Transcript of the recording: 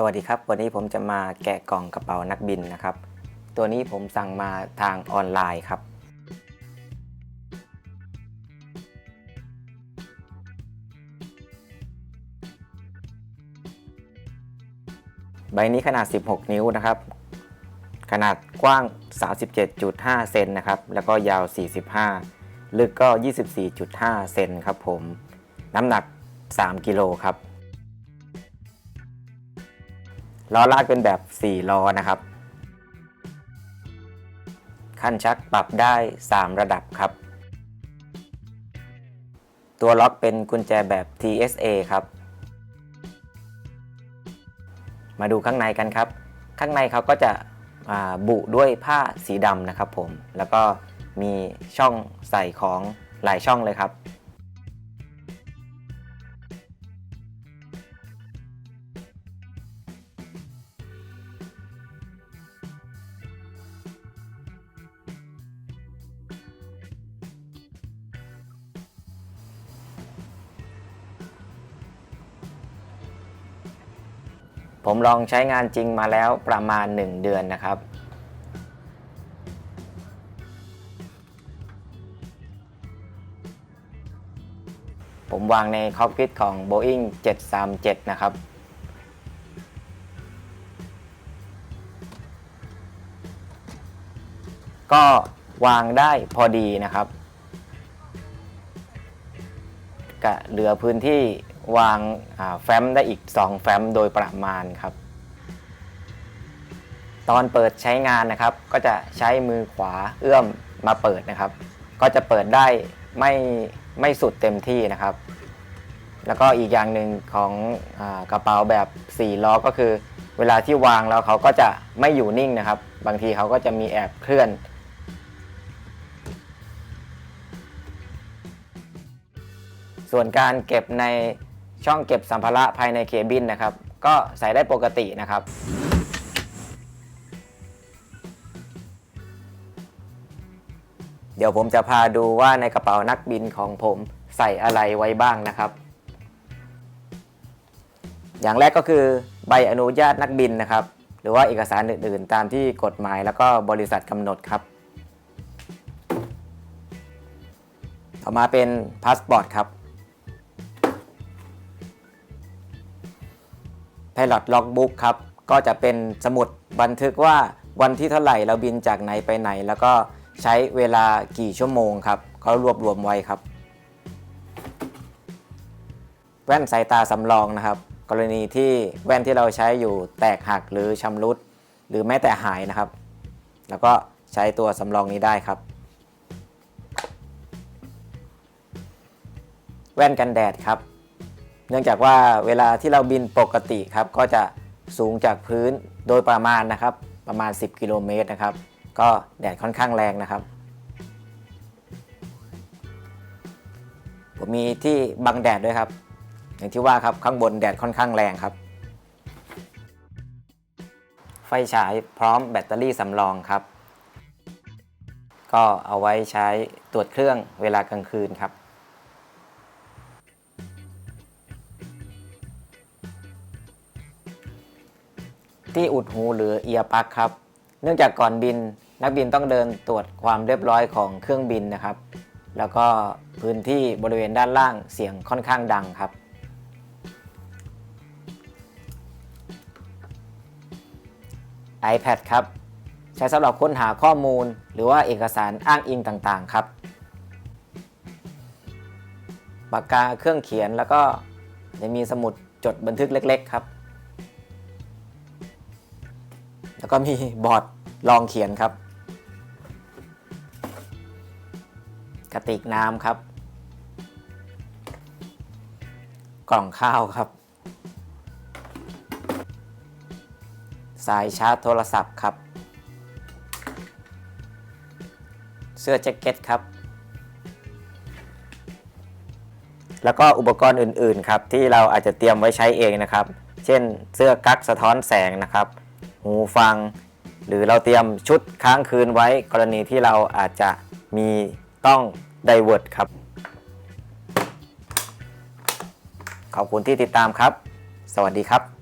สวัสดีครับ วันนี้ผมจะมาแกะกล่องกระเป๋านักบินนะครับ ตัวนี้ผมสั่งมาทางออนไลน์ครับ ใบนี้ขนาด 16 นิ้วนะครับ ขนาดกว้าง 37.5 เซนนะครับ แล้วก็ยาว 45 ลึกก็ 24.5 เซนครับผม น้ำหนัก 3 กิโลครับ ล้อลากเป็นแบบ 4 ล้อนะครับ ขั้นชักปรับได้ 3 ระดับครับ ตัวล็อกเป็นกุญแจแบบ TSA ครับ มาดูข้างในกันครับ ข้างในเขาก็จะบุด้วยผ้าสีดำนะครับผม แล้วก็มีช่องใส่ของหลายช่องเลยครับ ผมลองใช้งานจริงมาแล้วประมาณ 1 เดือนนะครับผมวางในคอกพิทของ Boeing 737 นะครับ ก็วางได้พอดีนะครับกะเหลือพื้นที่ วางแฟ้มได้อีก 2 แฟ้มโดยประมาณครับ ตอนเปิดใช้งานนะครับ ก็จะใช้มือขวาเอื้อมมาเปิดนะครับ ก็จะเปิดได้ไม่ไม่สุดเต็มที่นะครับ แล้วก็อีกอย่างหนึ่งของอกระเป๋าแบบ4ล้อก็คือ เวลาที่วางแล้วเขาก็จะไม่อยู่นิ่งนะครับ บางทีเขาก็จะมีแอบเคลื่อนส่วนการเก็บใน ช่องเก็บสัมภาระภายในเคบินนะครับ ก็ใส่ได้ปกตินะครับ เดี๋ยวผมจะพาดูว่าในกระเป๋านักบินของผมใส่อะไรไว้บ้างนะครับ อย่างแรกก็คือใบอนุญาตนักบินนะครับ หรือว่าเอกสารอื่นๆ ตามที่กฎหมายแล้วก็บริษัทกำหนดครับ ต่อมาเป็นพาสปอร์ตครับ Pilot Logbook ครับ ก็จะเป็นสมุดบันทึกว่าวันที่เท่าไหร่เราบินจากไหนไปไหน แล้วก็ใช้เวลากี่ชั่วโมงครับเขารวบรวมไว้ครับ แว่นสายตาสำรองนะครับ กรณีที่แว่นที่เราใช้อยู่แตกหักหรือชำรุด หรือแม้แต่หายนะครับ แล้วก็ใช้ตัวสำรองนี้ได้ครับ แว่นกันแดดครับ เนื่องจากว่าเวลาที่เราบินปกติครับก็จะสูงจากพื้นโดยประมาณนะครับประมาณ 10 กิโลเมตรนะครับ ก็แดดค่อนข้างแรงนะครับ ผมมีที่บังแดดด้วยครับ อย่างที่ว่าครับข้างบนแดดค่อนข้างแรงครับ ไฟฉายพร้อมแบตเตอรี่สำรองครับ ก็เอาไว้ใช้ตรวจเครื่องเวลากลางคืนครับ ที่อุดหูหรือเอียร์ปักครับ เนื่องจากก่อนบิน นักบินต้องเดินตรวจความเรียบร้อยของเครื่องบินนะครับ แล้วก็พื้นที่บริเวณด้านล่างเสียงค่อนข้างดังครับ iPad ครับ ใช้สำหรับค้นหาข้อมูล หรือว่าเอกสารอ้างอิงต่างๆครับปากกาเครื่องเขียนแล้วก็จะมีสมุดจดบันทึกเล็ก ๆ ครับ แล้วก็มีบอร์ดรองเขียนครับ กระติกน้ำครับ กล่องข้าวครับ สายชาร์จโทรศัพท์ครับ เสื้อแจ็คเก็ตครับ แล้วก็อุปกรณ์อื่น ๆ ครับ ที่เราอาจจะเตรียมไว้ใช้เองนะครับ เช่นเสื้อกั๊กสะท้อนแสงนะครับ หูฟัง หรือเราเตรียมชุดค้างคืนไว้กรณีที่เราอาจจะมีต้องไดเวิร์ดครับ ขอบคุณที่ติดตามครับ สวัสดีครับ